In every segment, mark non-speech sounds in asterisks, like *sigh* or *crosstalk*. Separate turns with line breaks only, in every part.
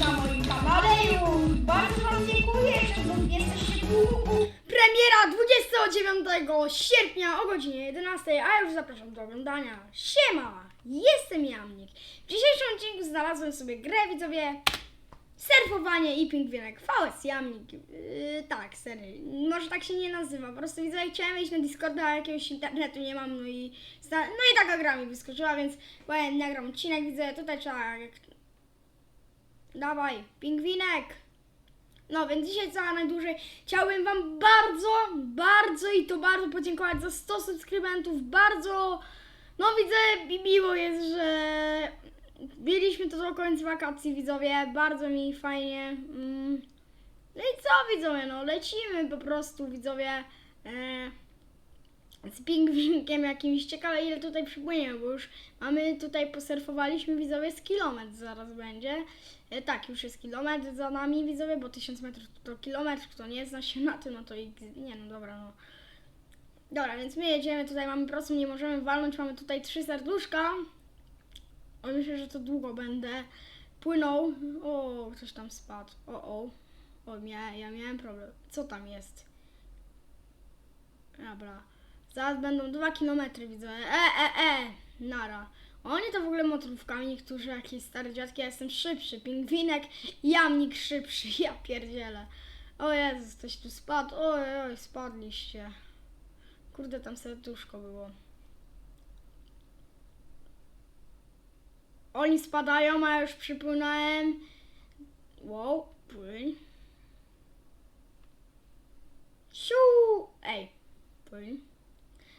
na moim kanale już. Bardzo Wam dziękuję, że jesteście. Premiera 29 sierpnia o godzinie 11, a już zapraszam do oglądania. Siema, jestem Jamnik. W dzisiejszym odcinku znalazłem sobie grę, widzowie, surfowanie i pingwinek. VS Jamnik. Yy, tak, serio. Może tak się nie nazywa. Po prostu widzę, chciałem wejść na Discorda, a jakiegoś internetu nie mam, no i no i taka gra mi wyskoczyła, więc powiem, nagram odcinek, widzę, tutaj trzeba... Dawaj, pingwinek! No, więc dzisiaj cała najdłużej. Chciałbym Wam bardzo, bardzo i to bardzo podziękować za 100 subskrybentów. Bardzo, no widzę, mi miło jest, że mieliśmy to do końca wakacji, widzowie. Bardzo mi fajnie. Mm. No i co, widzowie, no lecimy po prostu, widzowie. E, z pingwinkiem jakimś. Ciekawe ile tutaj przypłyniemy, bo już mamy tutaj posurfowaliśmy widzowie z kilometr zaraz będzie. E, tak, już jest kilometr za nami widzowie, bo 1000 metrów to kilometr, kto nie zna się na tym, no to i, nie no dobra no. Dobra, więc my jedziemy, tutaj mamy prostą, nie możemy walnąć, mamy tutaj trzy serduszka. O, myślę, że to długo będę płynął. O, ktoś tam spadł. O, o. O, ja miałem problem. Co tam jest? Dobra. Zaraz będą dwa kilometry, widzę. E, e, e! Nara. Oni to w ogóle motorówkami, niektórzy jakieś stare dziadki, ja jestem szybszy. Pingwinek, jamnik szybszy, *laughs* ja pierdzielę. O Jezus, ktoś tu spadł. Oj, oj, spadliście. Kurde, tam serduszko było. Oni spadają, a ja już przypłynąłem. Wow, płyń. Siu! Ej, płyń.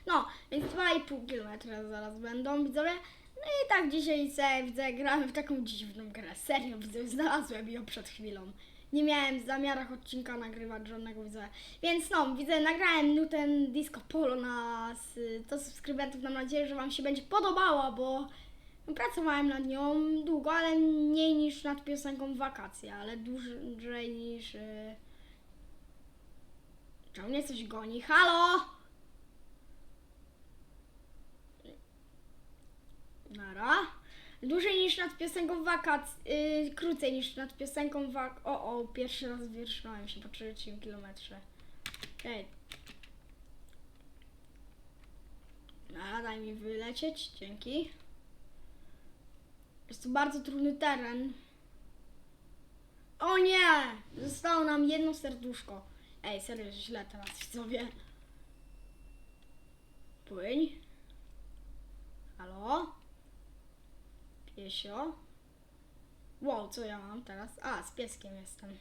No, więc 2,5 km zaraz będą widzowie. No i tak dzisiaj sobie widzę, gramy w taką dziwną grę. Serio, widzę, znalazłem ją przed chwilą. Nie miałem w zamiarach odcinka nagrywać żadnego widzowie. Więc no, widzę, nagrałem nu ten Disco Polo na 100 subskrybentów. Mam nadzieję, że Wam się będzie podobała, bo no, pracowałem nad nią długo, ale mniej niż nad piosenką Wakacje, ale dłużej niż... Yy... Czemu mnie coś goni? Halo! Nara. Dłużej niż nad piosenką wakac... Yy, krócej niż nad piosenką wak... O, o, pierwszy raz wyrszałem się po trzecim kilometrze. Okej. Nara, daj mi wylecieć, dzięki. Jest to bardzo trudny teren. O nie! Zostało nam jedno serduszko. Ej, serio, źle teraz widzowie. Płyń. Halo? Piesio? Wow, co ja mam teraz? A, z pieskiem jestem.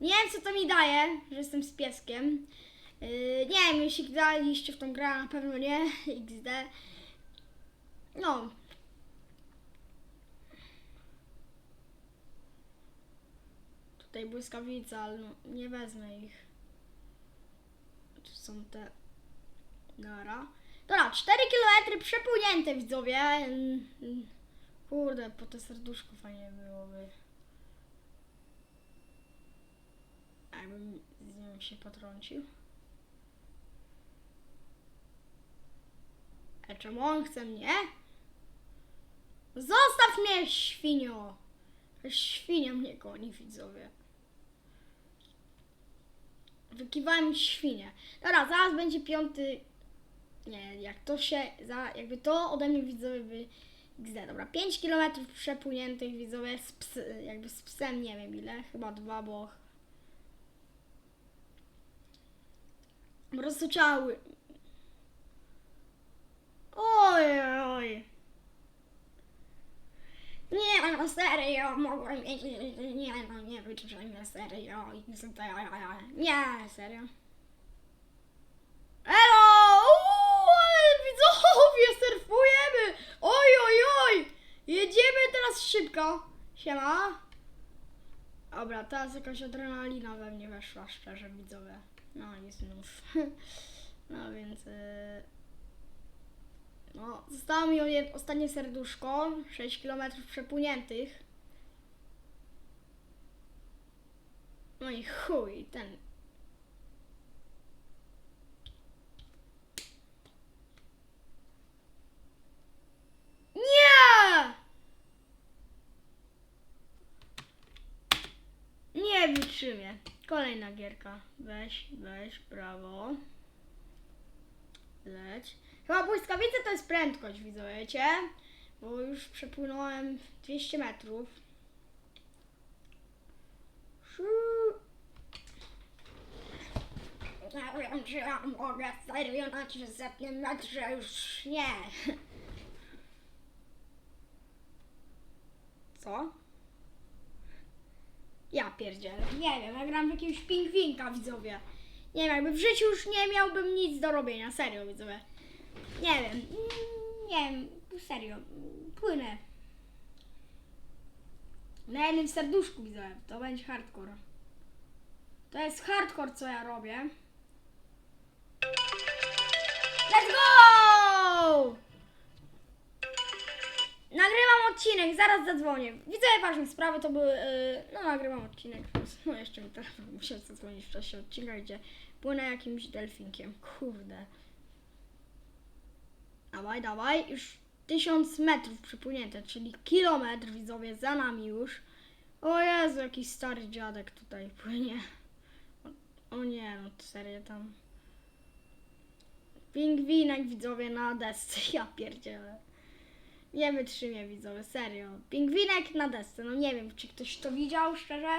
Nie wiem, co to mi daje, że jestem z pieskiem. Yy, nie wiem, jeśli graliście w tą grę, na pewno nie. *laughs* XD. No. Tutaj błyskawica, ale no, nie wezmę ich. Tu są te... Nara. Dobra, 4 km przepłynięte widzowie. Mm, mm. Kurde, po te serduszko fajnie byłoby. Jakbym z się potrącił. A czemu on chce mnie? Zostaw mnie, świnio! Świnia mnie goni, widzowie. Wykiwałem świnię. Dobra, zaraz będzie piąty. Nie, jak to się. Za, jakby to ode mnie widzowie by. XD, dobra, 5 km przepłyniętych widzowie z ps, jakby z psem, nie wiem ile, chyba dwa, bo po prostu Oj, oj. Nie, no serio, mogłem mieć, nie, no nie wyczyszczaj mnie, serio, nie, serio. Elo, uuu, ale surfujemy, oj, oj, oj, jedziemy teraz szybko, siema. Dobra, teraz jakaś adrenalina we mnie weszła, szczerze, widzowie. No i znów. *laughs* No więc... Yy... No, zostało mi ostatnie serduszko, 6 km przepłyniętych. No i chuj, ten. Nie! Wytrzymie. Kolejna gierka. Weź, weź, prawo. Leć. Chyba błyskawice to jest prędkość, widzicie? Bo już przepłynąłem 200 metrów. Nie wiem, czy ja mogę serio na 300 metrze już nie. Co? Ja pierdzielę. Nie wiem, ja gram w jakiegoś pingwinka, widzowie. Nie wiem, jakby w życiu już nie miałbym nic do robienia, serio, widzowie. Nie wiem, mm, nie wiem, serio, płynę. Na jednym serduszku, widzowie, to będzie hardcore. To jest hardcore, co ja robię. Let's go! Nagrywam odcinek, zaraz zadzwonię. Widzę ważne sprawy, to były. Yy, no, nagrywam odcinek. *laughs* No, jeszcze mi telefon *laughs* musiał zadzwonić w czasie odcinka, gdzie płynę jakimś delfinkiem. Kurde. Dawaj, dawaj. Już tysiąc metrów przypłynięte, czyli kilometr widzowie za nami już. O Jezu, jakiś stary dziadek tutaj płynie. O, o nie, no serio tam. Pingwinek widzowie na desce, *laughs* ja pierdzielę. Nie wytrzymie widzowie, serio. Pingwinek na desce, no nie wiem, czy ktoś to widział, szczerze?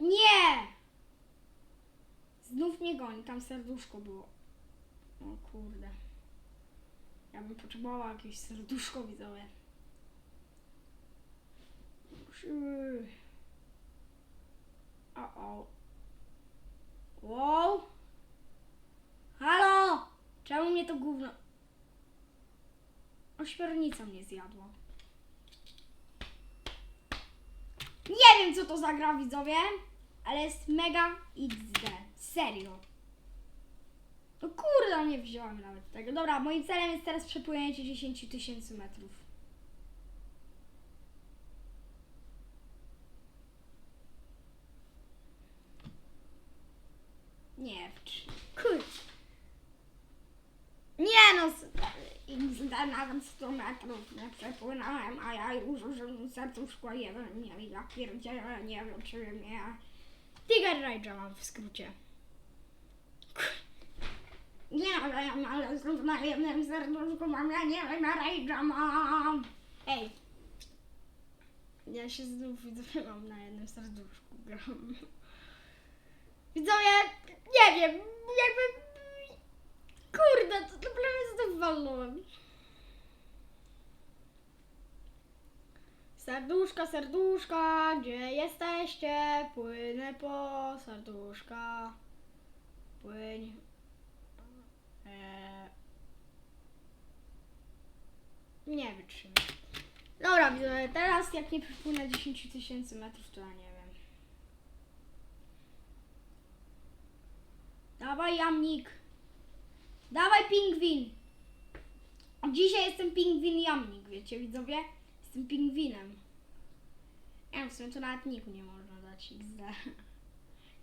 Nie! Znów mnie goni, tam serduszko było. O kurde. Ja bym potrzebowała jakieś serduszko widzowie. Przy- O, o. Wow. Halo! Czemu mnie to gówno... Ośmiornica mnie zjadła. Nie wiem, co to za gra, widzowie, ale jest mega XD. Serio. No kurde, nie wziąłem nawet tego. Dobra, moim celem jest teraz przepłynięcie 10 tysięcy metrów. Nie, kurde. Nie no, s- XD nawet 100 metrów nie przepłynąłem, a ja już użyłem serduszko jeden, nie ja pierdzielę, nie wiem czy mnie... Tiger Rage'a mam w skrócie. Nie wiem, ale znów na jednym serduszku mam, ja nie wiem, na Rage'a mam. Ej. Ja się znów widzowie mam na jednym serduszku gram. Widzowie, nie wiem, jakby... Kurde, to naprawdę znów walnąłem. Serduszka, serduszka, gdzie jesteście? Płynę po serduszka. Płyń. Eee. Nie wytrzymam. Dobra, widzowie, teraz jak nie przepłynę 10 tysięcy metrów, to ja nie wiem. Dawaj, jamnik. Dawaj, pingwin. Dzisiaj jestem pingwin jamnik, wiecie, widzowie? Jestem pingwinem. Wiem, w sumie to nawet niku nie można dać XD.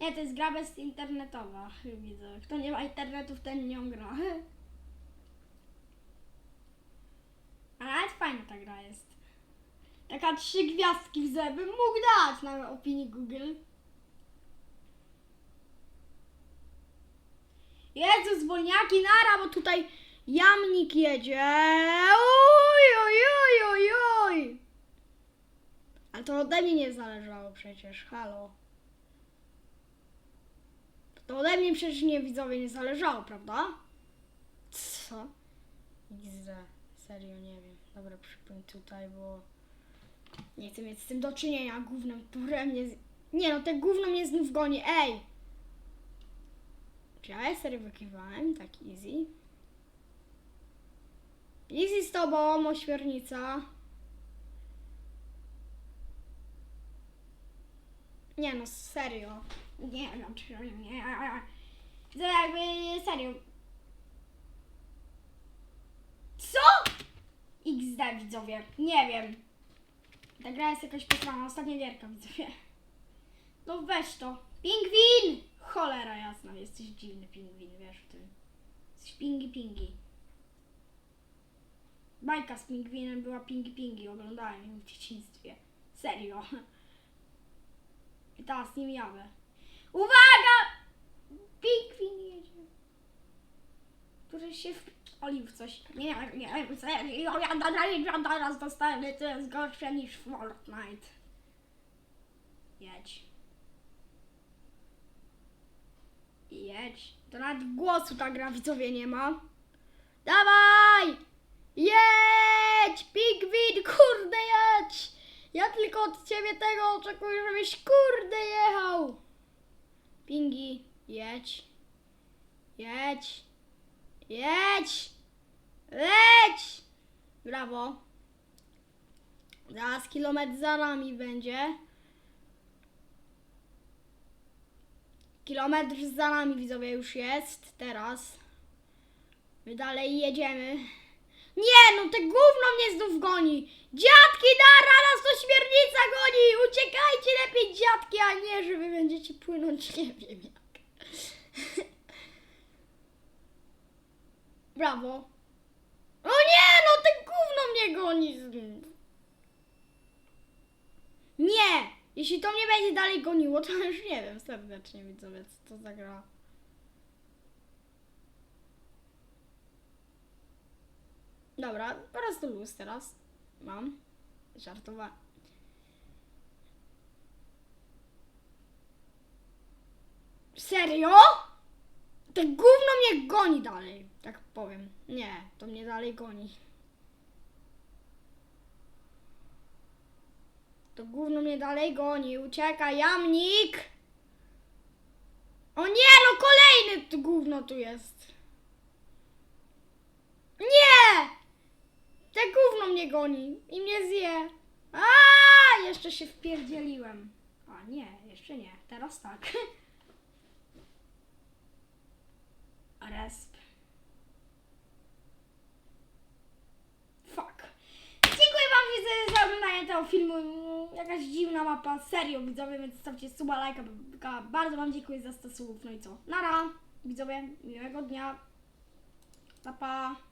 Nie, to jest gra bezinternetowa, widzę. Kto nie ma internetu, w ten nią gra. A nawet fajna ta gra jest. Taka trzy gwiazdki w zęby mógł dać na opinii Google. Jezu, zwolniaki, nara, bo tutaj jamnik jedzie. Oj, oj, oj, oj, oj. Ale to ode mnie nie zależało przecież, halo. To ode mnie przecież nie widzowie nie zależało, prawda? Co? XD, serio nie wiem. Dobra, przypomnę tutaj, bo nie chcę mieć z tym do czynienia, gównem, które mnie... Z... Nie no, te gówno mnie znów goni, ej! Czy ja serio wykiwałem? Tak easy. Easy z tobą, ośmiornica. Nie no, serio. Nie wiem, czy nie. To jakby serio. Co? XD widzowie. Nie wiem. Ta gra jest jakaś posrana. Ostatnia gierka widzowie. No weź to. Pingwin! Cholera jasna, jesteś dziwny pingwin, wiesz w tym. Jesteś pingi pingi. bajka z pingwinem była Pingi Pingi, oglądałem ją w dzieciństwie. Serio. I teraz nim jadę. Uwaga! Pingwin jedzie. Który się w coś. Nie, nie, serio, ja dalej teraz dostałem, to jest gorsze niż Fortnite. Jedź. Jedź. To nawet głosu ta gra widzowie nie ma. Dawaj! Jedź! Jedź! Ja tylko od ciebie tego oczekuję, żebyś kurde jechał. Pingi, jedź. Jedź. Jedź! Leć! Brawo. Zaraz kilometr za nami będzie. Kilometr za nami widzowie już jest teraz. My dalej jedziemy. Nie, no te gówno mnie znów goni. Dziadki, dara nas to śmiernica goni. Uciekajcie lepiej dziadki, a nie, że wy będziecie płynąć nie wiem jak. *laughs* Brawo. O nie, no te gówno mnie goni znów. Nie! Jeśli to mnie będzie dalej goniło, to już nie wiem serdecznie widzowie, co to za Dobra, po prostu luz teraz. Mam. Żartowa. Serio? To gówno mnie goni dalej, tak powiem. Nie, to mnie dalej goni. To gówno mnie dalej goni. Uciekaj, jamnik! O nie, no kolejny to gówno tu jest. Nie! Te gówno mnie goni i mnie zje. A, jeszcze się wpierdzieliłem. A nie, jeszcze nie. Teraz tak. *laughs* Resp. Fuck. Dziękuję wam widzę za oglądanie tego filmu. Jakaś dziwna mapa, serio widzowie, więc stawcie suba, lajka. Bardzo wam dziękuję za 100 słów. No i co? Nara, widzowie, miłego dnia. Pa, pa.